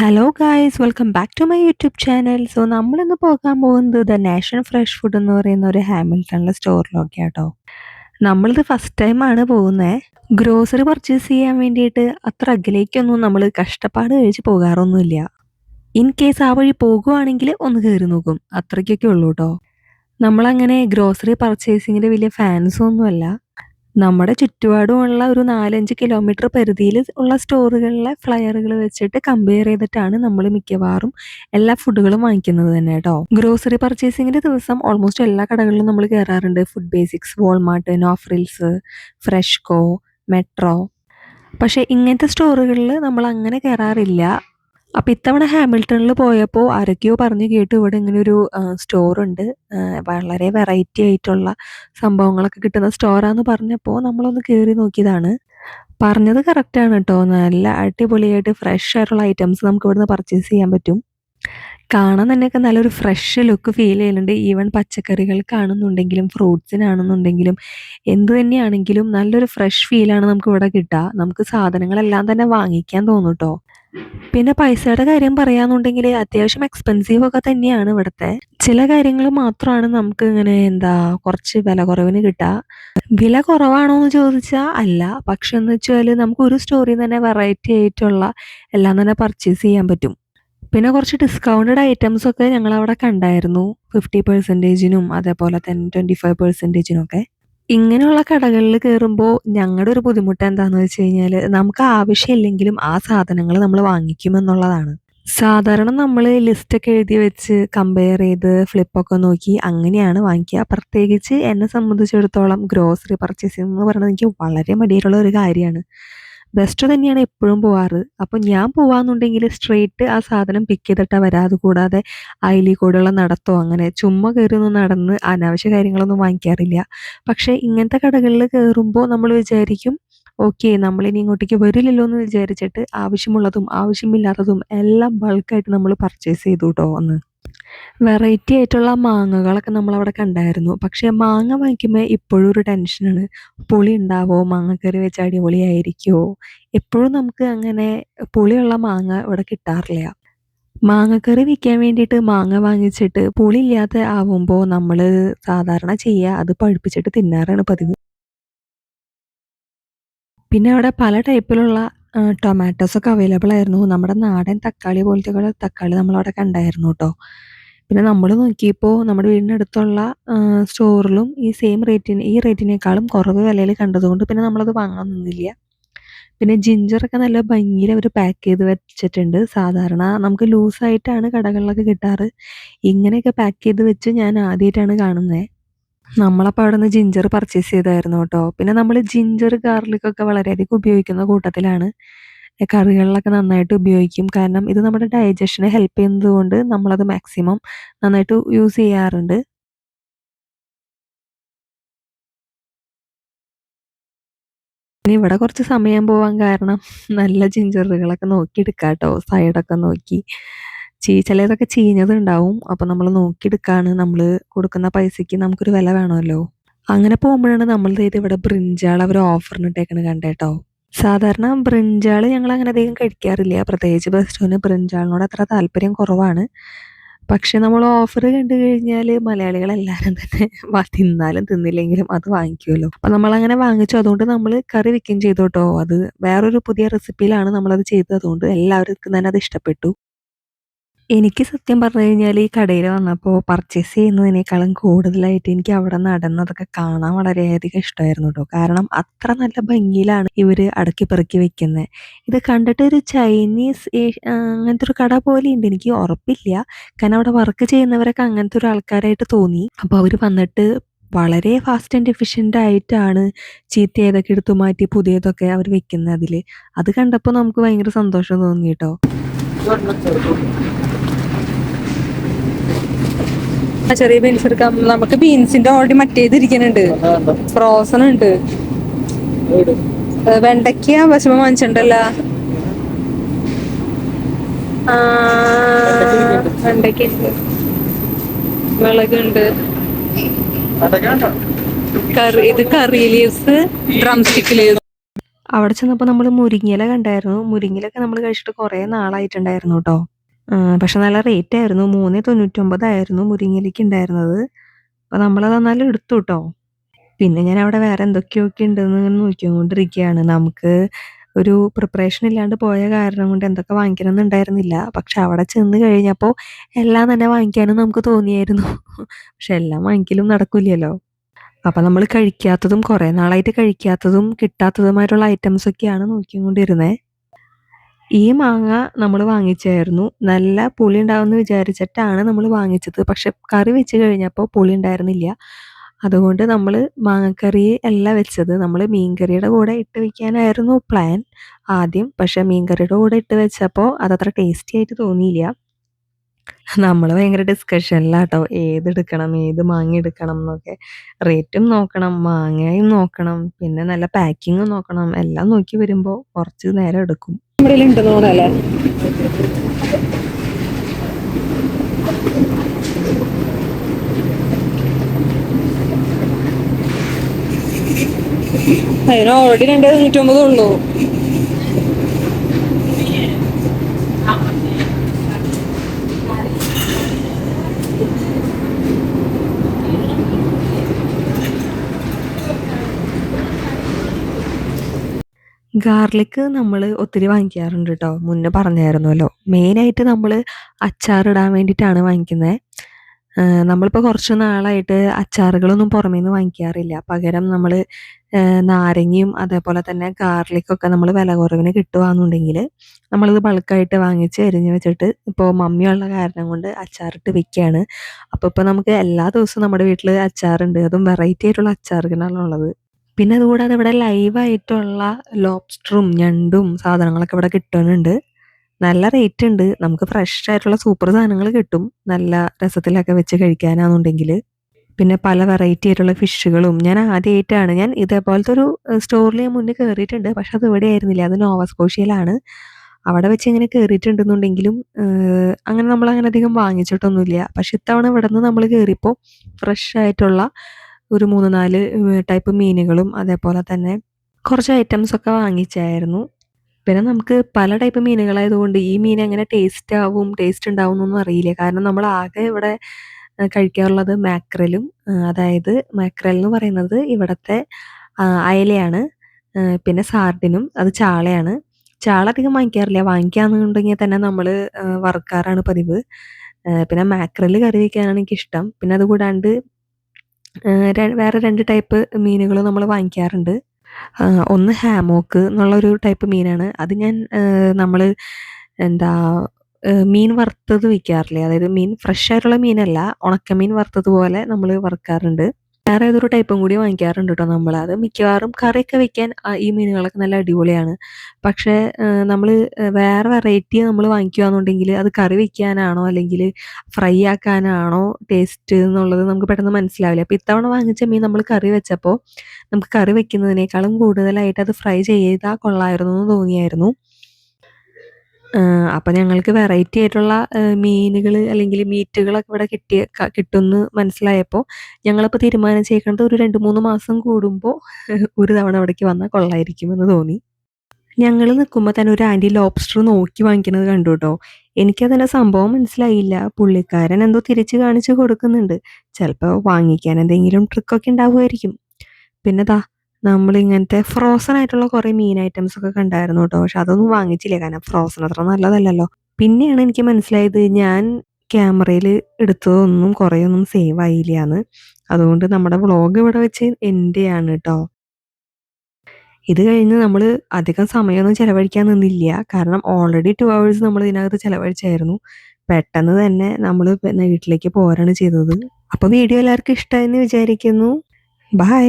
Hello guys welcome back to my YouTube channel so നമ്മളിന്ന് പോകാൻ പോകുന്നത് ദ നാഷണൽ ഫ്രഷ് ഫുഡ് എന്ന് പറയുന്ന ഒരു ഹാമിൽട്ടണിലെ സ്റ്റോറിലൊക്കെ കേട്ടോ നമ്മളിത് ഫസ്റ്റ് ടൈമാണ് പോകുന്നത് ഗ്രോസറി പർച്ചേസ് ചെയ്യാൻ വേണ്ടിയിട്ട് അത്ര അകലേക്കൊന്നും നമ്മൾ കഷ്ടപ്പാട് കഴിച്ച് പോകാറൊന്നുമില്ല. ഇൻ കേസ് ആ വഴി പോകുവാണെങ്കിൽ ഒന്ന് കയറി നോക്കും. അത്രയ്ക്കൊക്കെ ഉള്ളൂ കേട്ടോ നമ്മളങ്ങനെ ഗ്രോസറി പർച്ചേസിങ്ങിന്റെ വലിയ ഫാൻസ് ഒന്നുമല്ല. നമ്മുടെ ചുറ്റുപാടുമുള്ള ഒരു നാലഞ്ച് കിലോമീറ്റർ പരിധിയിൽ ഉള്ള സ്റ്റോറുകളിലെ ഫ്ലയറുകൾ വെച്ചിട്ട് കമ്പയർ ചെയ്തിട്ടാണ് നമ്മൾ മിക്കവാറും എല്ലാ ഫുഡുകളും വാങ്ങിക്കുന്നത് തന്നെ കേട്ടോ. ഗ്രോസറി പർച്ചേസിങ്ങിന്റെ ദിവസം ഓൾമോസ്റ്റ് എല്ലാ കടകളിലും നമ്മൾ കയറാറുണ്ട് Food Basics Walmart No Frills FreshCo Metro പക്ഷേ ഇങ്ങനത്തെ സ്റ്റോറുകളിൽ നമ്മൾ അങ്ങനെ കയറാറില്ല അപ്പോൾ ഇത്തവണ ഹാമിൽട്ടണിൽ പോയപ്പോൾ ആരൊക്കെയോ പറഞ്ഞു കേട്ടു. ഇവിടെ ഇങ്ങനെ ഒരു സ്റ്റോർ ഉണ്ട്. വളരെ വെറൈറ്റി ആയിട്ടുള്ള സംഭവങ്ങളൊക്കെ കിട്ടുന്ന സ്റ്റോറാന്ന് പറഞ്ഞപ്പോൾ നമ്മളൊന്ന് കയറി നോക്കിയതാണ്. പറഞ്ഞത് കറക്റ്റാണ് കേട്ടോ നല്ല അടിപൊളിയായിട്ട് ഫ്രഷ് ആയിട്ടുള്ള ഐറ്റംസ് നമുക്ക് ഇവിടുന്ന് പർച്ചേസ് ചെയ്യാൻ പറ്റും. കാണാൻ തന്നെയൊക്കെ നല്ലൊരു ഫ്രഷ് ലുക്ക് ഫീൽ ചെയ്യുന്നുണ്ട്. ഈവൻ പച്ചക്കറികൾ കാണുന്നുണ്ടെങ്കിലും ഫ്രൂട്ട്സിനാണെന്നുണ്ടെങ്കിലും എന്ത് തന്നെയാണെങ്കിലും നല്ലൊരു ഫ്രഷ് ഫീലാണ് നമുക്ക് ഇവിടെ കിട്ടുക. നമുക്ക് സാധനങ്ങളെല്ലാം തന്നെ വാങ്ങിക്കാൻ തോന്നും കേട്ടോ പിന്നെ പൈസയുടെ കാര്യം പറയാന്നുണ്ടെങ്കിൽ അത്യാവശ്യം എക്സ്പെൻസീവ് ഒക്കെ തന്നെയാണ് ഇവിടുത്തെ. ചില കാര്യങ്ങൾ മാത്രമാണ് നമുക്ക് ഇങ്ങനെ എന്താ കുറച്ച് വില കുറവിന് കിട്ടുക. വില കുറവാണോ എന്ന് ചോദിച്ചാൽ അല്ല. പക്ഷെ എന്ന് വെച്ചാൽ നമുക്ക് ഒരു സ്റ്റോറിൽ തന്നെ വെറൈറ്റി ആയിട്ടുള്ള എല്ലാം തന്നെ പർച്ചേസ് ചെയ്യാൻ പറ്റും. പിന്നെ കുറച്ച് ഡിസ്കൗണ്ടഡ് ഐറ്റംസ് ഒക്കെ ഞങ്ങൾ അവിടെ കണ്ടായിരുന്നു ഫിഫ്റ്റി പെർസെന്റേജിനും അതേപോലെ തന്നെ ട്വന്റി ഫൈവ് പെർസെന്റേജിനും ഒക്കെ. ഇങ്ങനെയുള്ള കടകളിൽ കയറുമ്പോൾ ഞങ്ങളുടെ ഒരു ബുദ്ധിമുട്ട് എന്താണെന്ന് വെച്ച് കഴിഞ്ഞാൽ നമുക്ക് ആവശ്യമില്ലെങ്കിലും ആ സാധനങ്ങൾ നമ്മൾ വാങ്ങിക്കുമെന്നുള്ളതാണ് സാധാരണ നമ്മൾ ലിസ്റ്റൊക്കെ എഴുതി വെച്ച് കമ്പയർ ചെയ്ത് ഫ്ലിപ്പൊക്കെ നോക്കി അങ്ങനെയാണ് വാങ്ങിക്കുക. പ്രത്യേകിച്ച് എന്നെ സംബന്ധിച്ചിടത്തോളം ഗ്രോസറി പർച്ചേസിംഗ് എന്ന് പറയുന്നത് എനിക്ക് വളരെ മടിയായിട്ടുള്ള ഒരു കാര്യമാണ്. ബെസ്റ്റ് തന്നെയാണ് എപ്പോഴും പോവാറ്. അപ്പോൾ ഞാൻ പോവാന്നുണ്ടെങ്കിൽ സ്ട്രെയിറ്റ് ആ സാധനം പിക്ക് ചെയ്തിട്ടാ വരാതെ കൂടാതെ അയിലി കൂടെയുള്ള നടത്തോ അങ്ങനെ ചുമ്മാ കയറി ഒന്ന് നടന്ന് അനാവശ്യ കാര്യങ്ങളൊന്നും വാങ്ങിക്കാറില്ല. പക്ഷേ ഇങ്ങനത്തെ കടകളിൽ കയറുമ്പോൾ നമ്മൾ വിചാരിക്കും ഓക്കെ നമ്മളിനി ഇങ്ങോട്ടേക്ക് വരില്ലല്ലോ എന്ന് വിചാരിച്ചിട്ട് ആവശ്യമുള്ളതും ആവശ്യമില്ലാത്തതും എല്ലാം ബൾക്കായിട്ട് നമ്മൾ പർച്ചേസ് ചെയ്തു കേട്ടോ ഒന്ന് വെറൈറ്റി ആയിട്ടുള്ള മാങ്ങകളൊക്കെ നമ്മളവിടെ കണ്ടായിരുന്നു. പക്ഷേ മാങ്ങ വാങ്ങിക്കുമ്പോൾ ഇപ്പോഴും ഒരു ടെൻഷനാണ് പുളി ഉണ്ടാവോ? മാങ്ങ മാങ്ങക്കറി വെച്ച് അടിപൊളിയായിരിക്കുമോ എപ്പോഴും നമുക്ക് അങ്ങനെ പുളിയുള്ള മാങ്ങ ഇവിടെ കിട്ടാറില്ല. മാങ്ങക്കറി വിൽക്കാൻ വേണ്ടിയിട്ട് മാങ്ങ വാങ്ങിച്ചിട്ട് പുളി ഇല്ലാത്ത ആവുമ്പോൾ നമ്മൾ സാധാരണ ചെയ്യുക. അത് പഴുപ്പിച്ചിട്ട് തിന്നാറാണ് പതിവ്. പിന്നെ അവിടെ പല ടൈപ്പിലുള്ള ടൊമാറ്റോസ് ഒക്കെ അവൈലബിൾ ആയിരുന്നു. നമ്മുടെ നാടൻ തക്കാളി പോലത്തെ തക്കാളി നമ്മളവിടെ കണ്ടായിരുന്നു കേട്ടോ പിന്നെ നമ്മൾ നോക്കിയപ്പോൾ നമ്മുടെ വീടിനടുത്തുള്ള സ്റ്റോറിലും ഈ സെയിം റേറ്റിന് ഈ റേറ്റിനേക്കാളും കുറവ് വിലയിൽ കണ്ടതുകൊണ്ട് പിന്നെ നമ്മളത് വാങ്ങാൻ നിന്നില്ല. പിന്നെ ജിഞ്ചറൊക്കെ നല്ല ഭംഗിയിൽ അവർ പാക്ക് ചെയ്ത് വെച്ചിട്ടുണ്ട്. സാധാരണ നമുക്ക് ലൂസായിട്ടാണ് കടകളിലൊക്കെ കിട്ടാറ്. ഇങ്ങനെയൊക്കെ പാക്ക് ചെയ്ത് വെച്ച് ഞാൻ ആദ്യമായിട്ടാണ് കാണുന്നത് നമ്മളപ്പോൾ അവിടെ നിന്ന് ജിഞ്ചർ പർച്ചേസ് ചെയ്തായിരുന്നു കേട്ടോ. പിന്നെ നമ്മൾ ജിഞ്ചർ ഗാർലിക് ഒക്കെ വളരെയധികം ഉപയോഗിക്കുന്ന കൂട്ടത്തിലാണ്. കറികളിലൊക്കെ നന്നായിട്ട് ഉപയോഗിക്കും. കാരണം ഇത് നമ്മുടെ ഡൈജഷനെ ഹെൽപ്പ് ചെയ്യുന്നത് കൊണ്ട് നമ്മളത് മാക്സിമം നന്നായിട്ട് യൂസ് ചെയ്യാറുണ്ട്. ഇനി ഇവിടെ കുറച്ച് സമയം പോവാൻ കാരണം നല്ല ജിഞ്ചറുകളൊക്കെ നോക്കി എടുക്കാം കേട്ടോ സൈഡൊക്കെ നോക്കി. ചീ ചിലതൊക്കെ ചീഞ്ഞതുണ്ടാവും. അപ്പോൾ നമ്മൾ നോക്കിയെടുക്കാണ് നമ്മൾ കൊടുക്കുന്ന പൈസയ്ക്ക് നമുക്കൊരു വില വേണമല്ലോ. അങ്ങനെ പോകുമ്പോഴാണ് നമ്മൾ ഇത് ഇവിടെ ബ്രിഞ്ചാൾ അവർ ഓഫറിന് ഇട്ടേക്കണ കണ്ടേട്ടോ സാധാരണ ബ്രിഞ്ചാൾ ഞങ്ങൾ അങ്ങനെ അധികം കഴിക്കാറില്ല. പ്രത്യേകിച്ച് ബെസ്റ്റോന് ബ്രിഞ്ചാളിനോട് അത്ര താല്പര്യം കുറവാണ്. പക്ഷെ നമ്മൾ ഓഫർ കണ്ടു കഴിഞ്ഞാൽ മലയാളികൾ എല്ലാവരും തന്നെ തിന്നാലും തിന്നില്ലെങ്കിലും അത് വാങ്ങിക്കുമല്ലോ. അപ്പം നമ്മളങ്ങനെ വാങ്ങിച്ചു. അതുകൊണ്ട് നമ്മൾ കറി വെക്കുകയും ചെയ്തു കേട്ടോ അത് വേറൊരു പുതിയ റെസിപ്പിയിലാണ് നമ്മളത് ചെയ്തത്. അതുകൊണ്ട് എല്ലാവർക്കും തന്നെ അത് ഇഷ്ടപ്പെട്ടു. എനിക്ക് സത്യം പറഞ്ഞു കഴിഞ്ഞാൽ ഈ കടയിൽ വന്നപ്പോൾ പർച്ചേസ് ചെയ്യുന്നതിനേക്കാളും കൂടുതലായിട്ട് എനിക്ക് അവിടെ നടന്നതൊക്കെ കാണാൻ വളരെയധികം ഇഷ്ടമായിരുന്നു കേട്ടോ കാരണം അത്ര നല്ല ഭംഗിയിലാണ് ഇവർ അടക്കി പെറുക്കി വെക്കുന്നത് ഇത് കണ്ടിട്ട് ഒരു ചൈനീസ് അങ്ങനത്തെ ഒരു കട പോലെ ഉണ്ട് എനിക്ക് ഉറപ്പില്ല. കാരണം അവിടെ വർക്ക് ചെയ്യുന്നവരൊക്കെ അങ്ങനത്തെ ഒരു ആൾക്കാരായിട്ട് തോന്നി. അപ്പോൾ അവർ വന്നിട്ട് വളരെ ഫാസ്റ്റ് ആൻഡ് എഫിഷ്യന്റ് ആയിട്ടാണ് ചീത്ത ഏതൊക്കെ എടുത്തു മാറ്റി പുതിയതൊക്കെ അവർ വെക്കുന്നത് അതിൽ അത് കണ്ടപ്പോൾ നമുക്ക് ഭയങ്കര സന്തോഷം തോന്നി കേട്ടോ ചെറിയ ബീൻസ് എടുക്കാം. നമുക്ക് ബീൻസിന്റെ ഓൾറെഡി മറ്റേത് ഇരിക്കുന്നുണ്ട് ഫ്രോസൺ ഉണ്ട് വെണ്ടയ്ക്ക വിഷമം വാങ്ങിച്ചിട്ടുണ്ടല്ല. വെണ്ടയ്ക്ക മുളകുണ്ട് കറി ഇത് curry leaves drumstick leaves അവിടെ ചെന്നപ്പോൾ നമ്മൾ മുരിങ്ങയില കണ്ടായിരുന്നു. മുരിങ്ങയിലൊക്കെ നമ്മൾ കഴിച്ചിട്ട് കുറേ നാളായിട്ടുണ്ടായിരുന്നു കേട്ടോ പക്ഷെ നല്ല റേറ്റ് ആയിരുന്നു. മൂന്ന് തൊണ്ണൂറ്റൊമ്പതായിരുന്നു മുരിങ്ങയിലേക്ക് ഉണ്ടായിരുന്നത്. അപ്പോൾ നമ്മളത് എന്നാലും എടുത്തു കേട്ടോ പിന്നെ ഞാൻ അവിടെ വേറെ എന്തൊക്കെയൊക്കെ ഉണ്ടെന്ന് നോക്കിക്കൊണ്ടിരിക്കുകയാണ്. നമുക്ക് ഒരു പ്രിപ്പറേഷൻ ഇല്ലാണ്ട് പോയ കാരണം കൊണ്ട് എന്തൊക്കെ വാങ്ങിക്കണമെന്ന് ഉണ്ടായിരുന്നില്ല പക്ഷെ അവിടെ ചെന്ന് കഴിഞ്ഞപ്പോൾ എല്ലാം തന്നെ വാങ്ങിക്കാനും നമുക്ക് തോന്നിയായിരുന്നു. പക്ഷെ എല്ലാം വാങ്ങിക്കലും നടക്കില്ലല്ലോ. അപ്പം നമ്മൾ കഴിക്കാത്തതും കുറേ നാളായിട്ട് കഴിക്കാത്തതും കിട്ടാത്തതുമായിട്ടുള്ള ഐറ്റംസ് ഒക്കെയാണ് നോക്കിക്കൊണ്ടിരുന്നത് ഈ മാങ്ങ നമ്മൾ വാങ്ങിച്ചായിരുന്നു. നല്ല പുളി ഉണ്ടാവുമെന്ന് വിചാരിച്ചിട്ടാണ് നമ്മൾ വാങ്ങിച്ചത്. പക്ഷെ കറി വെച്ച് കഴിഞ്ഞപ്പോൾ പുളി ഉണ്ടായിരുന്നില്ല. അതുകൊണ്ട് നമ്മൾ മാങ്ങക്കറി അല്ല വെച്ചത്. നമ്മൾ മീൻകറിയുടെ കൂടെ ഇട്ട് വെക്കാനായിരുന്നു പ്ലാൻ ആദ്യം. പക്ഷെ മീൻകറിയുടെ കൂടെ ഇട്ട് വെച്ചപ്പോൾ അതത്ര ടേസ്റ്റി ആയിട്ട് തോന്നിയില്ല. നമ്മൾ ഭയങ്കര ഡിസ്കഷനിലാട്ടോ ഏതെടുക്കണം ഏത് മാങ്ങ എടുക്കണം എന്നൊക്കെ റേറ്റും നോക്കണം മാങ്ങയും നോക്കണം പിന്നെ നല്ല പാക്കിങ്ങും നോക്കണം. എല്ലാം നോക്കി വരുമ്പോൾ കുറച്ച് നേരം എടുക്കും. അതിന് ഓൾറെഡി രണ്ട് തൊണ്ണൂറ്റൊമ്പതേ ഉള്ളൂ. ഗാർലിക് നമ്മൾ ഒത്തിരി വാങ്ങിക്കാറുണ്ട് കേട്ടോ മുന്നേ പറഞ്ഞായിരുന്നല്ലോ. മെയിനായിട്ട് നമ്മൾ അച്ചാറിടാൻ വേണ്ടിയിട്ടാണ് വാങ്ങിക്കുന്നത് നമ്മളിപ്പോൾ കുറച്ച് നാളായിട്ട് അച്ചാറുകളൊന്നും പുറമേ നിന്ന് വാങ്ങിക്കാറില്ല. പകരം നമ്മൾ നാരങ്ങയും അതേപോലെ തന്നെ ഗാർലിക്കൊക്കെ നമ്മൾ വില കുറവിന് കിട്ടുകയാണെന്നുണ്ടെങ്കിൽ നമ്മളിത് ബൾക്കായിട്ട് വാങ്ങിച്ച് എരിഞ്ഞ് വെച്ചിട്ട് ഇപ്പോൾ മമ്മിയുള്ള കാരണം കൊണ്ട് അച്ചാറിട്ട് വെക്കുകയാണ് അപ്പോൾ ഇപ്പോൾ നമുക്ക് എല്ലാ ദിവസവും നമ്മുടെ വീട്ടിൽ അച്ചാറുണ്ട്. അതും വെറൈറ്റി ആയിട്ടുള്ള അച്ചാറുകളാണ് ഉള്ളത്. പിന്നെ അതുകൂടാതെ ഇവിടെ ലൈവായിട്ടുള്ള ലോബ്സ്റ്ററും ഞണ്ടും സാധനങ്ങളൊക്കെ ഇവിടെ കിട്ടുന്നുണ്ട്. നല്ല റേറ്റ് ഉണ്ട്. നമുക്ക് ഫ്രഷ് ആയിട്ടുള്ള സൂപ്പർ സാധനങ്ങൾ കിട്ടും. നല്ല രസത്തിലൊക്കെ വെച്ച് കഴിക്കാനാണെന്നുണ്ടെങ്കിൽ പിന്നെ പല വെറൈറ്റി ആയിട്ടുള്ള ഫിഷുകളും ഞാൻ ആദ്യമായിട്ടാണ് ഞാൻ ഇതേപോലത്തെ ഒരു സ്റ്റോറിൽ ഞാൻ മുന്നേ കയറിയിട്ടുണ്ട് പക്ഷെ അത് ഇവിടെ ആയിരുന്നില്ല. അത് നോവസ്കോഷ്യയിലാണ് അവിടെ വെച്ച് ഇങ്ങനെ കയറിയിട്ടുണ്ടെന്നുണ്ടെങ്കിലും അങ്ങനെ നമ്മൾ അങ്ങനെ അധികം വാങ്ങിച്ചിട്ടൊന്നുമില്ല. പക്ഷെ ഇത്തവണ ഇവിടെ നിന്ന് നമ്മൾ കയറിയപ്പോൾ ഫ്രഷ് ആയിട്ടുള്ള ഒരു മൂന്ന് നാല് ടൈപ്പ് മീനുകളും അതേപോലെ തന്നെ കുറച്ച് ഐറ്റംസ് ഒക്കെ വാങ്ങിച്ചായിരുന്നു. പിന്നെ നമുക്ക് പല ടൈപ്പ് മീനുകളായതുകൊണ്ട് ഈ മീൻ എങ്ങനെ ടേസ്റ്റ് ആവും ടേസ്റ്റ് ഉണ്ടാവും എന്നൊന്നും അറിയില്ല. കാരണം നമ്മൾ ആകെ ഇവിടെ കഴിക്കാറുള്ളത് മാക്രലും അതായത് മാക്രൽ എന്ന് പറയുന്നത് ഇവിടുത്തെ അയലയാണ് പിന്നെ സാർഡിനും അത് ചാളയാണ്. ചാള അധികം വാങ്ങിക്കാറില്ല. വാങ്ങിക്കാന്നുണ്ടെങ്കിൽ തന്നെ നമ്മൾ വറുക്കാറാണ് പതിവ്. പിന്നെ മാക്രൽ കറി വയ്ക്കാനാണ് എനിക്കിഷ്ടം. പിന്നെ അതുകൂടാണ്ട് വേറെ രണ്ട് ടൈപ്പ് മീനുകൾ നമ്മൾ വാങ്ങിക്കാറുണ്ട്. ഒന്ന് ഹാമോക്ക് എന്നുള്ളൊരു ടൈപ്പ് മീനാണ്. അത് ഞാൻ നമ്മൾ എന്താ മീൻ വറുത്തത് വിൽക്കാറില്ലേ അതായത് മീൻ ഫ്രഷ് ആയിട്ടുള്ള മീനല്ല ഉണക്കമീൻ വറുത്തതുപോലെ നമ്മൾ വറുക്കാറുണ്ട്. വേറെ ഏതൊരു ടൈപ്പും കൂടി വാങ്ങിക്കാറുണ്ട് കേട്ടോ അത് മിക്കവാറും കറിയൊക്കെ വെക്കാൻ ഈ മീനുകളൊക്കെ നല്ല അടിപൊളിയാണ്. പക്ഷേ നമ്മൾ വേറെ വെറൈറ്റി നമ്മൾ വാങ്ങിക്കുകയാണെന്നുണ്ടെങ്കിൽ അത് കറി വെക്കാനാണോ അല്ലെങ്കിൽ ഫ്രൈ ആക്കാനാണോ ടേസ്റ്റ് എന്നുള്ളത് നമുക്ക് പെട്ടെന്ന് മനസ്സിലാവില്ല. അപ്പോൾ ഇത്തവണ വാങ്ങിച്ച മീൻ നമ്മൾ കറി വെച്ചപ്പോൾ നമുക്ക് കറി വെക്കുന്നതിനേക്കാളും കൂടുതലായിട്ട് അത് ഫ്രൈ ചെയ്താൽ കൊള്ളായിരുന്നു എന്ന് തോന്നിയായിരുന്നു. അപ്പം ഞങ്ങൾക്ക് വെറൈറ്റി ആയിട്ടുള്ള മീനുകൾ അല്ലെങ്കിൽ മീറ്റുകളൊക്കെ ഇവിടെ കിട്ടിയ കിട്ടുമെന്ന് മനസ്സിലായപ്പോൾ ഞങ്ങളിപ്പോൾ തീരുമാനിച്ചേക്കുന്നത് ഒരു രണ്ട് മൂന്ന് മാസം കൂടുമ്പോൾ ഒരു തവണ അവിടേക്ക് വന്നാൽ കൊള്ളായിരിക്കുമെന്ന് തോന്നി. ഞങ്ങൾ നിൽക്കുമ്പോൾ തന്നെ ഒരു ആന്റി ലോബ്സ്റ്റർ നോക്കി വാങ്ങിക്കുന്നത് കണ്ടു കേട്ടോ എനിക്കതിന്റെ സംഭവം മനസ്സിലായില്ല. പുള്ളിക്കാരൻ എന്തോ തിരിച്ച് കാണിച്ച് കൊടുക്കുന്നുണ്ട്. ചിലപ്പോൾ വാങ്ങിക്കാൻ എന്തെങ്കിലും ട്രിക്കൊക്കെ ഉണ്ടാവുമായിരിക്കും. പിന്നെ ദാ നമ്മളിങ്ങനത്തെ ഫ്രോസൺ ആയിട്ടുള്ള കുറേ മീൻ ഐറ്റംസ് ഒക്കെ കണ്ടായിരുന്നു കേട്ടോ പക്ഷെ അതൊന്നും വാങ്ങിച്ചില്ല. കാരണം ഫ്രോസൺ അത്ര നല്ലതല്ലല്ലോ. പിന്നെയാണ് എനിക്ക് മനസ്സിലായത് ഞാൻ ക്യാമറയിൽ എടുത്തതൊന്നും കുറേയൊന്നും സേവ് ആയില്ല എന്ന് അതുകൊണ്ട് നമ്മുടെ വ്ളോഗ് ഇവിടെ വെച്ച് എന്റെയാണ് കേട്ടോ ഇത് കഴിഞ്ഞ് നമ്മൾ അധികം സമയമൊന്നും ചിലവഴിക്കാൻ നിന്നില്ല. കാരണം ഓൾറെഡി ടു അവേഴ്സ് നമ്മൾ ഇതിനകത്ത് ചിലവഴിച്ചായിരുന്നു. പെട്ടെന്ന് തന്നെ നമ്മൾ വീട്ടിലേക്ക് പോരാണ് ചെയ്തത്. അപ്പോൾ വീഡിയോ എല്ലാവർക്കും ഇഷ്ടമായെന്ന് വിചാരിക്കുന്നു. ബൈ